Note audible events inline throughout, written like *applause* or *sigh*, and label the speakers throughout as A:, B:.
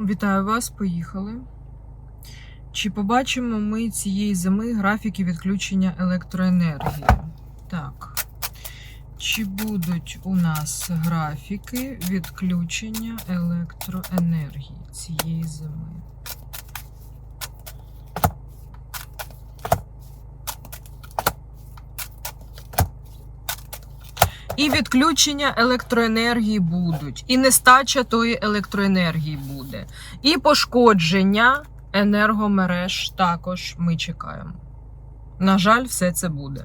A: Вітаю вас, поїхали. Чи побачимо ми цієї зими графіки відключення електроенергії? Так. Чи будуть у нас графіки відключення електроенергії цієї зими? І відключення електроенергії будуть, і нестача тої електроенергії буде. І пошкодження енергомереж також ми чекаємо. На жаль, все це буде.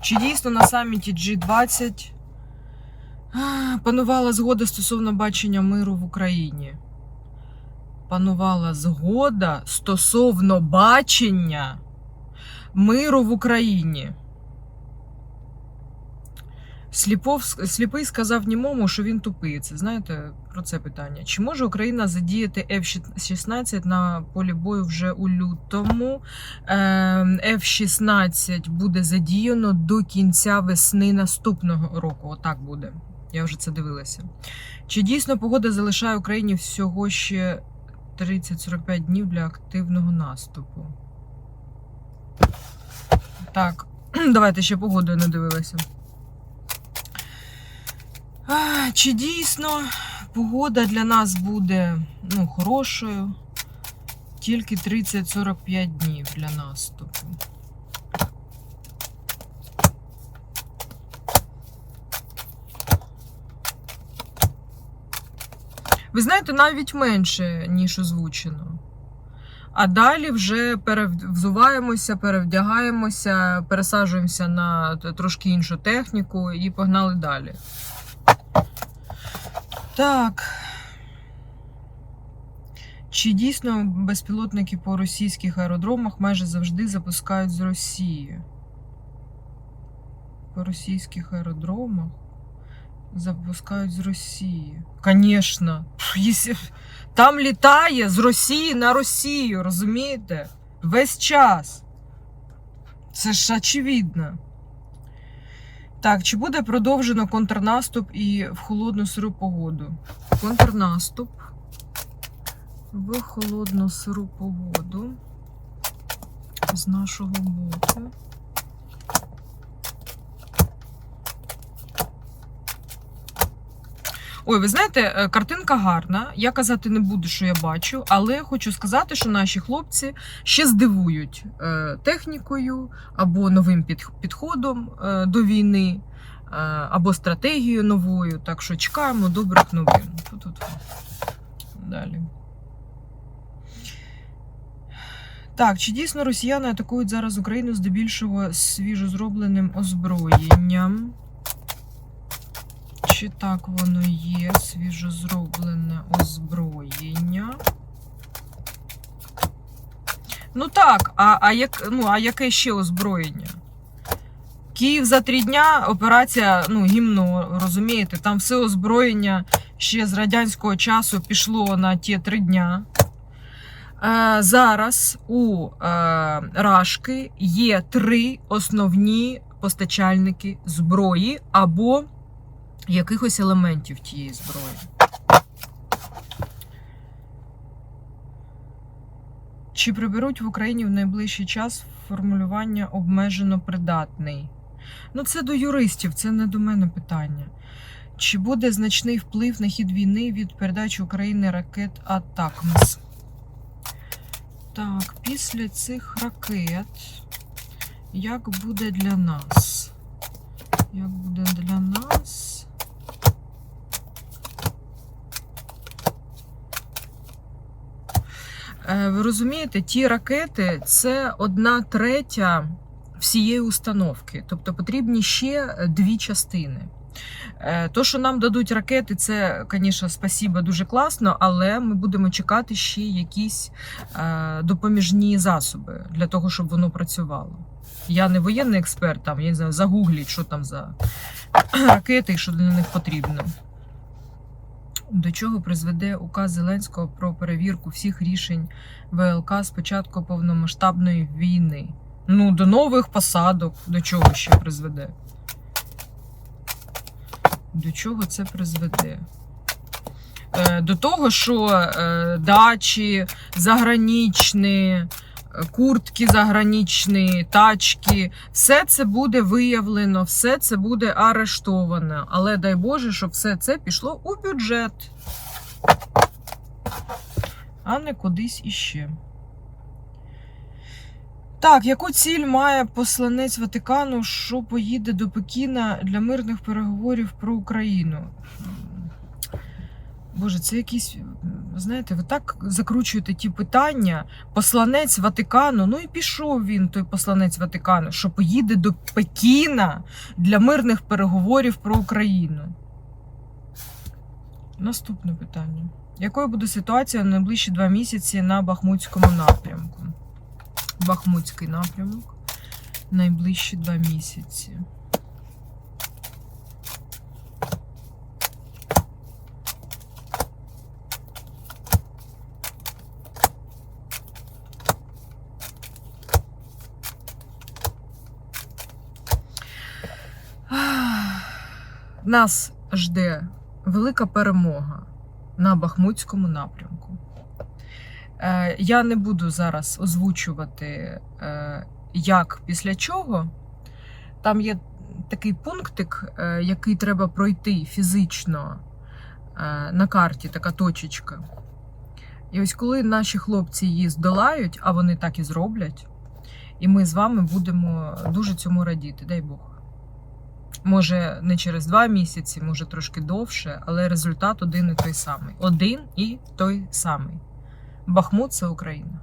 A: Чи дійсно на саміті G20 панувала згода стосовно бачення миру в Україні? Панувала згода стосовно бачення миру в Україні. Сліпов, сліпий сказав німому, що він тупий. Це знаєте про це питання. Чи може Україна задіяти F-16 на полі бою вже у лютому? Ем, F-16 буде задіяно до кінця весни наступного року. Отак буде. Я вже це дивилася. Чи дійсно погода залишає Україні всього ще 30-45 днів для активного наступу? Так, *clears throat* давайте ще погоду не дивилася. Чи дійсно погода для нас буде ну, хорошою? Тільки 30-45 днів для наступу. Ви знаєте, навіть менше, ніж озвучено. А далі вже перевзуваємося, перевдягаємося, пересаджуємося на трошки іншу техніку і погнали далі. Так. Чи дійсно безпілотники по російських аеродромах майже завжди запускають з Росії? По російських аеродромах запускають з Росії. Звісно. Там літає з Росії на Росію, розумієте? Весь час. Це ж очевидно. Так, чи буде продовжено контрнаступ і в холодну сиру погоду? Контрнаступ в холодну сиру погоду з нашого боку. Ой, ви знаєте, е, картинка гарна. Я казати не буду, що я бачу, але хочу сказати, що наші хлопці ще здивують е, технікою або новим підходом е, до війни, або стратегією новою. Так що чекаємо добрих новин. Тут-тут. Далі. Так, чи дійсно росіяни атакують зараз Україну здебільшого свіжозробленим озброєнням? Чи так воно є свіжозроблене озброєння? Ну так, а а, як, ну, а яке ще озброєння? Київ за три дня операція ну, гімно, розумієте, там все озброєння ще з радянського часу пішло на ті три дня. Е, Зараз у е, Рашки є три основні постачальники зброї або якихось елементів тієї зброї. Чи приберуть в Україні в найближчий час формулювання обмежено придатний? Ну, це до юристів, це не до мене питання. Чи буде значний вплив на хід війни від передачі України ракет Атакмс? Так, після цих ракет, як буде для нас? Як буде для нас? Е, ви розумієте, ті ракети це одна третя всієї установки. Тобто потрібні ще дві частини. Е, то, що нам дадуть ракети, це, звісно, спасіба дуже класно, але ми будемо чекати ще якісь е, допоміжні засоби для того, щоб воно працювало. Я не воєнний експерт, там, я не знаю, загугліть, що там за *clears throat* ракети і що для них потрібно. До чого призведе указ Зеленського про перевірку всіх рішень ВЛК з початку повномасштабної війни? Ну, до нових посадок, до чого ще призведе? До чого це призведе? е, до того, що е, дачі загранічні, куртки загранічні, тачки, все це буде виявлено, все це буде арештовано. Але дай Боже, щоб все це пішло у бюджет, а не кудись іще. Так, яку ціль має посланець Ватикану, що поїде до Пекіна для мирних переговорів про Україну? Боже, це якісь, знаєте, ви так закручуєте ті питання. Посланець Ватикану, ну і пішов він, той посланець Ватикану, що поїде до Пекіна для мирних переговорів про Україну. Наступне питання. Якою буде ситуація на найближчі два місяці на Бахмутському напрямку? Бахмутський напрямок. Найближчі два місяці. Нас жде велика перемога на Бахмутському напрямку. Е, Я не буду зараз озвучувати, е, як після чого. Там є такий пунктик, е, який треба пройти фізично на карті, така точечка. І ось коли наші хлопці її здолають, а вони так і зроблять, і ми з вами будемо дуже цьому радіти, дай Бог. Може, не через два місяці, може трошки довше, але результат один і той самий. Один і той самий. Бахмут це Україна.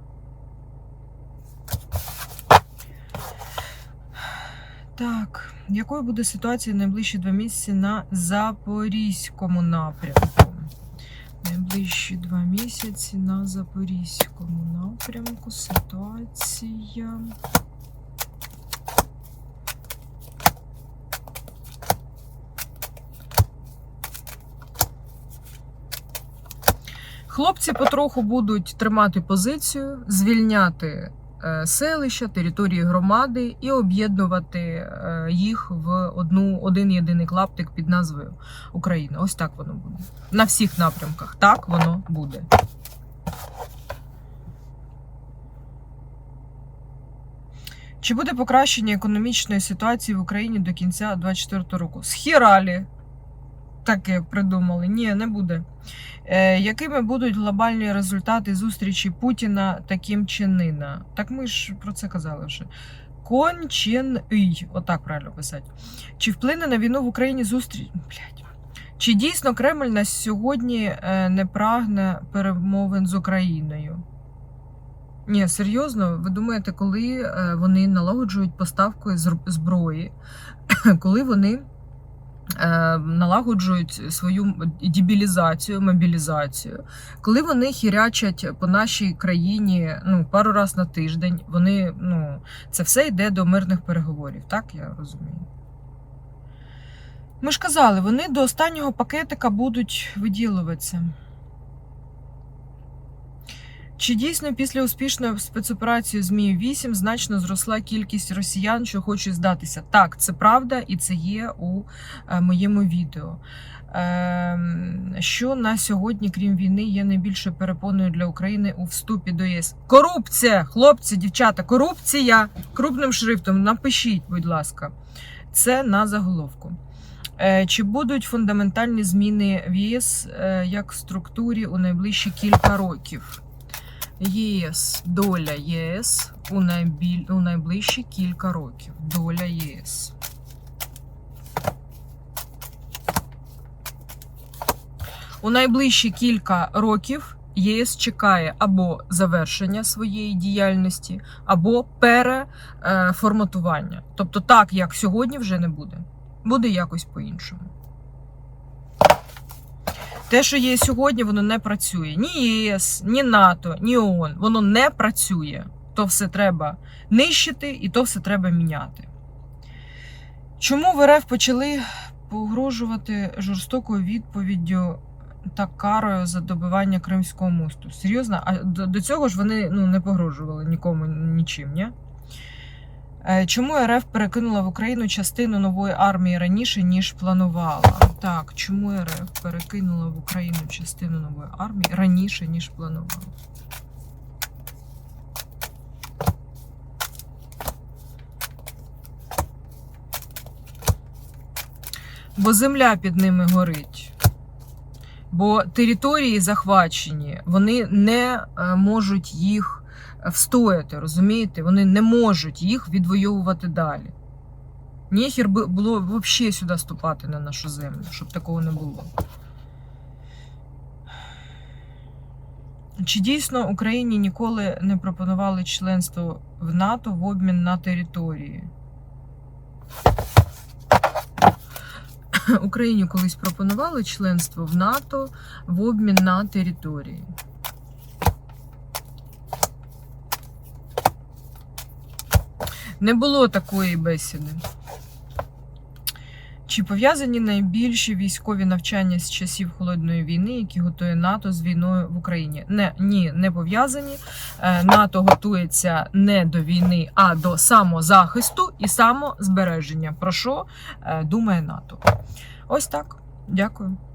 A: Так, якою буде ситуація найближчі два місяці на Запорізькому напрямку? Найближчі два місяці на Запорізькому напрямку ситуація. Хлопці потроху будуть тримати позицію, звільняти е, селища, території громади і об'єднувати е, їх в одну один єдиний клаптик під назвою Україна. Ось так воно буде. На всіх напрямках. Так воно буде. Чи буде покращення економічної ситуації в Україні до кінця 2024 року? Схіралі таке придумали. Ні, не буде. Е, якими будуть глобальні результати зустрічі Путіна та Кім Чен Ына? Так ми ж про це казали вже. Кон Чен Ій, отак правильно писати. Чи вплине на війну в Україні зустріч? Блядь. Чи дійсно Кремль на сьогодні е, не прагне перемовин з Україною? Ні, серйозно, ви думаєте, коли е, вони налагоджують поставку зброї, *coughs* коли вони налагоджують свою дебілізацію, мобілізацію, коли вони хірячать по нашій країні ну, пару раз на тиждень, вони, ну, це все йде до мирних переговорів, так я розумію. Ми ж казали, вони до останнього пакетика будуть виділуватися. Чи дійсно після успішної спецоперації Змії 8 значно зросла кількість росіян, що хочуть здатися? Так, це правда, і це є у е, моєму відео. Ем, Що на сьогодні, крім війни, є найбільшою перепоною для України у вступі до ЄС? Корупція, хлопці, дівчата, корупція крупним шрифтом. Напишіть, будь ласка, це на заголовку. Е, Чи будуть фундаментальні зміни в ЄС е, як в структурі у найближчі кілька років? ЄС, доля ЄС у, найбіль... у найближчі кілька років. Доля ЄС. У найближчі кілька років ЄС чекає або завершення своєї діяльності, або переформатування. Тобто, так як сьогодні вже не буде, буде якось по-іншому. Те, що є сьогодні, воно не працює. Ні ЄС, ні НАТО, ні ООН. Воно не працює. То все треба нищити і то все треба міняти. Чому в РФ почали погрожувати жорстокою відповіддю та карою за добивання Кримського мосту? Серйозно? А до, цього ж вони ну, не погрожували нікому нічим, ні? Е, Чому РФ перекинула в Україну частину нової армії раніше, ніж планувала? Так, чому РФ перекинула в Україну частину нової армії раніше, ніж планувала? Бо земля під ними горить. Бо території захвачені, вони не е, можуть їх встояти, розумієте? Вони не можуть їх відвоювати далі. Ніхер було взагалі сюди ступати на нашу землю, щоб такого не було. Чи дійсно Україні ніколи не пропонували членство в НАТО в обмін на території? Україні колись пропонували членство в НАТО в обмін на території. Не було такої бесіди. Чи пов'язані найбільші військові навчання з часів холодної війни, які готує НАТО з війною в Україні? Не, ні, не пов'язані. Е, НАТО готується не до війни, а до самозахисту і самозбереження. Про що е, думає НАТО? Ось так. Дякую.